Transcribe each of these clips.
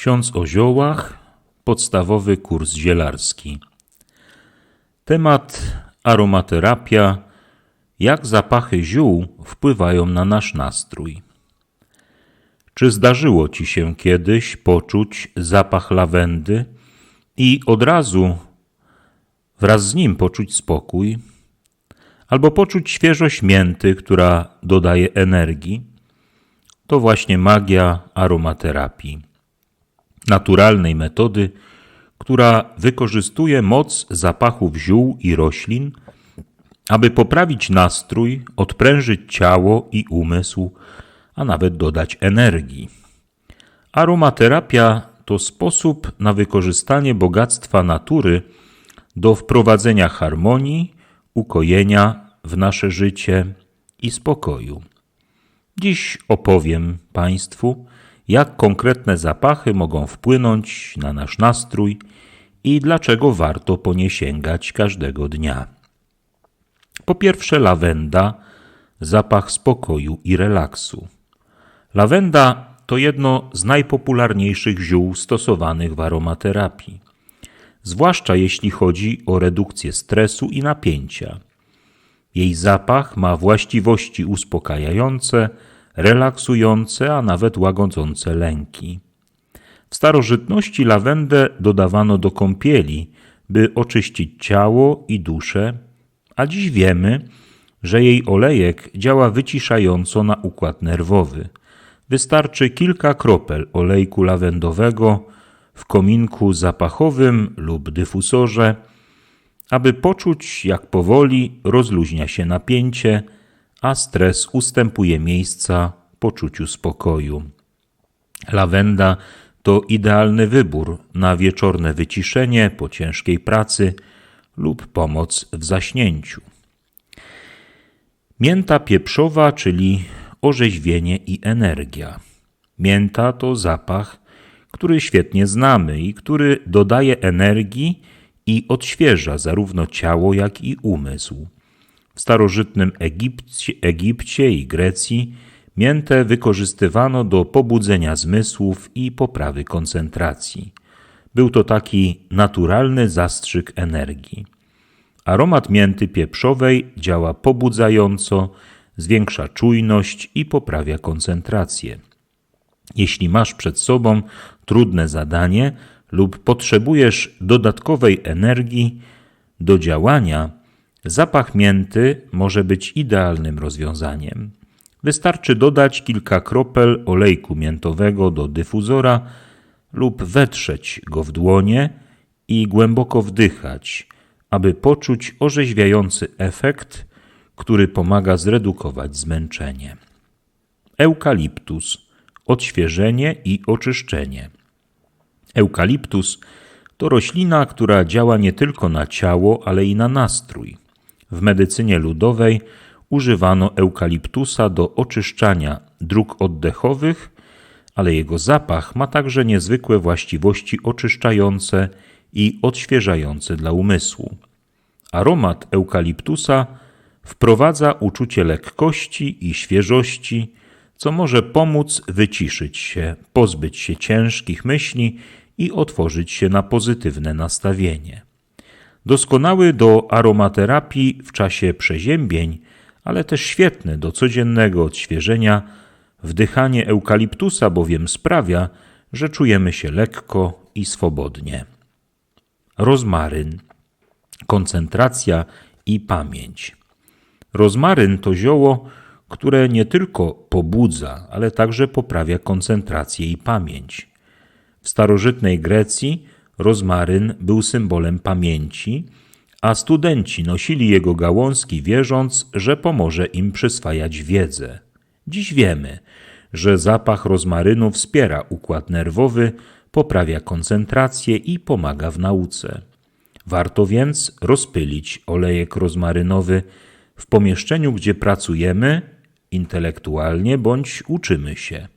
Ksiądz o ziołach, podstawowy kurs zielarski. Temat aromaterapia, jak zapachy ziół wpływają na nasz nastrój. Czy zdarzyło ci się kiedyś poczuć zapach lawendy i od razu wraz z nim poczuć spokój? Albo poczuć świeżość mięty, która dodaje energii? To właśnie magia aromaterapii naturalnej metody, która wykorzystuje moc zapachów ziół i roślin, aby poprawić nastrój, odprężyć ciało i umysł, a nawet dodać energii. Aromaterapia to sposób na wykorzystanie bogactwa natury do wprowadzenia harmonii, ukojenia w nasze życie i spokoju. Dziś opowiem Państwu, jak konkretne zapachy mogą wpłynąć na nasz nastrój i dlaczego warto po nie sięgać każdego dnia. Po pierwsze, lawenda zapach spokoju i relaksu. Lawenda to jedno z najpopularniejszych ziół stosowanych w aromaterapii, zwłaszcza jeśli chodzi o redukcję stresu i napięcia. Jej zapach ma właściwości uspokajające, relaksujące, a nawet łagodzące lęki. W starożytności lawendę dodawano do kąpieli, by oczyścić ciało i duszę, a dziś wiemy, że jej olejek działa wyciszająco na układ nerwowy. Wystarczy kilka kropel olejku lawendowego w kominku zapachowym lub dyfusorze, aby poczuć, jak powoli rozluźnia się napięcie, a stres ustępuje miejsca poczuciu spokoju. Lawenda to idealny wybór na wieczorne wyciszenie po ciężkiej pracy lub pomoc w zaśnięciu. Mięta pieprzowa, czyli orzeźwienie i energia. Mięta to zapach, który świetnie znamy i który dodaje energii i odświeża zarówno ciało, jak i umysł. W starożytnym Egipcie, Egipcie i Grecji miętę wykorzystywano do pobudzenia zmysłów i poprawy koncentracji. Był to taki naturalny zastrzyk energii. Aromat mięty pieprzowej działa pobudzająco, zwiększa czujność i poprawia koncentrację. Jeśli masz przed sobą trudne zadanie lub potrzebujesz dodatkowej energii do działania, Zapach mięty może być idealnym rozwiązaniem. Wystarczy dodać kilka kropel olejku miętowego do dyfuzora lub wetrzeć go w dłonie i głęboko wdychać, aby poczuć orzeźwiający efekt, który pomaga zredukować zmęczenie. Eukaliptus odświeżenie i oczyszczenie. Eukaliptus to roślina, która działa nie tylko na ciało, ale i na nastrój. W medycynie ludowej używano eukaliptusa do oczyszczania dróg oddechowych, ale jego zapach ma także niezwykłe właściwości oczyszczające i odświeżające dla umysłu. Aromat eukaliptusa wprowadza uczucie lekkości i świeżości, co może pomóc wyciszyć się, pozbyć się ciężkich myśli i otworzyć się na pozytywne nastawienie. Doskonały do aromaterapii w czasie przeziębień, ale też świetny do codziennego odświeżenia, wdychanie eukaliptusa bowiem sprawia, że czujemy się lekko i swobodnie. Rozmaryn, koncentracja i pamięć. Rozmaryn to zioło, które nie tylko pobudza, ale także poprawia koncentrację i pamięć. W starożytnej Grecji Rozmaryn był symbolem pamięci, a studenci nosili jego gałązki, wierząc, że pomoże im przyswajać wiedzę. Dziś wiemy, że zapach rozmarynu wspiera układ nerwowy, poprawia koncentrację i pomaga w nauce. Warto więc rozpylić olejek rozmarynowy w pomieszczeniu, gdzie pracujemy intelektualnie bądź uczymy się.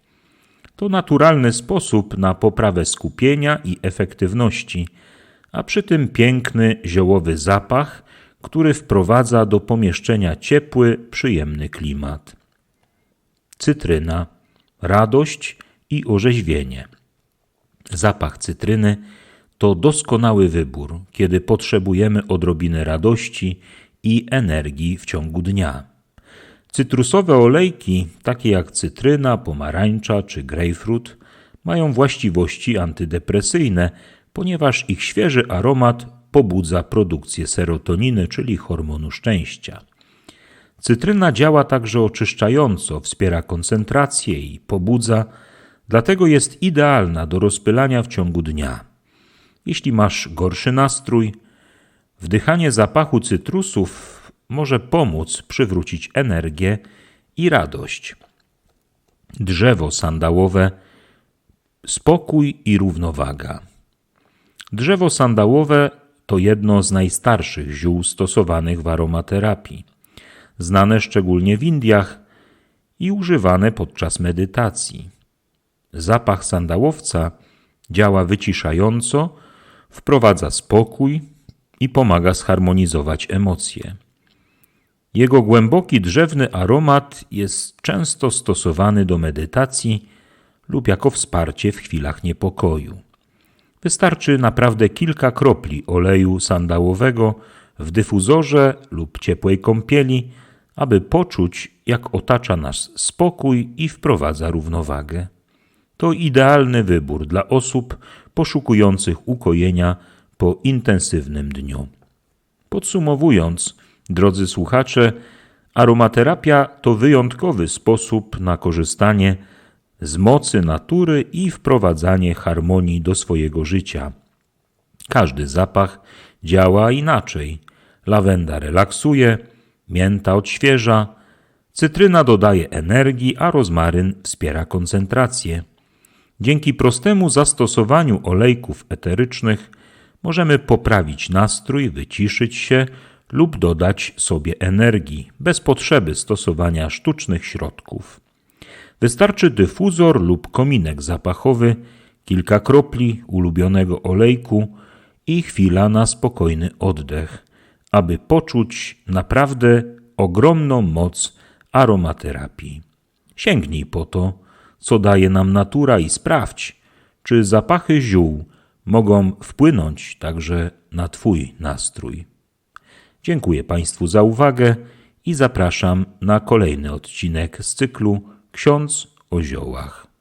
To naturalny sposób na poprawę skupienia i efektywności, a przy tym piękny ziołowy zapach, który wprowadza do pomieszczenia ciepły, przyjemny klimat. Cytryna, radość i orzeźwienie. Zapach cytryny to doskonały wybór, kiedy potrzebujemy odrobiny radości i energii w ciągu dnia. Cytrusowe olejki, takie jak cytryna, pomarańcza czy grejpfrut, mają właściwości antydepresyjne, ponieważ ich świeży aromat pobudza produkcję serotoniny, czyli hormonu szczęścia. Cytryna działa także oczyszczająco, wspiera koncentrację i pobudza, dlatego jest idealna do rozpylania w ciągu dnia. Jeśli masz gorszy nastrój, wdychanie zapachu cytrusów może pomóc przywrócić energię i radość. Drzewo sandałowe spokój i równowaga. Drzewo sandałowe to jedno z najstarszych ziół stosowanych w aromaterapii, znane szczególnie w Indiach i używane podczas medytacji. Zapach sandałowca działa wyciszająco, wprowadza spokój i pomaga zharmonizować emocje. Jego głęboki drzewny aromat jest często stosowany do medytacji lub jako wsparcie w chwilach niepokoju. Wystarczy naprawdę kilka kropli oleju sandałowego w dyfuzorze lub ciepłej kąpieli, aby poczuć, jak otacza nas spokój i wprowadza równowagę. To idealny wybór dla osób poszukujących ukojenia po intensywnym dniu. Podsumowując, drodzy słuchacze, aromaterapia to wyjątkowy sposób na korzystanie z mocy natury i wprowadzanie harmonii do swojego życia. Każdy zapach działa inaczej. Lawenda relaksuje, mięta odświeża, cytryna dodaje energii, a rozmaryn wspiera koncentrację. Dzięki prostemu zastosowaniu olejków eterycznych możemy poprawić nastrój, wyciszyć się lub dodać sobie energii bez potrzeby stosowania sztucznych środków. Wystarczy dyfuzor lub kominek zapachowy, kilka kropli ulubionego olejku i chwila na spokojny oddech, aby poczuć naprawdę ogromną moc aromaterapii. Sięgnij po to, co daje nam natura i sprawdź, czy zapachy ziół mogą wpłynąć także na Twój nastrój. Dziękuję Państwu za uwagę i zapraszam na kolejny odcinek z cyklu Ksiądz o ziołach.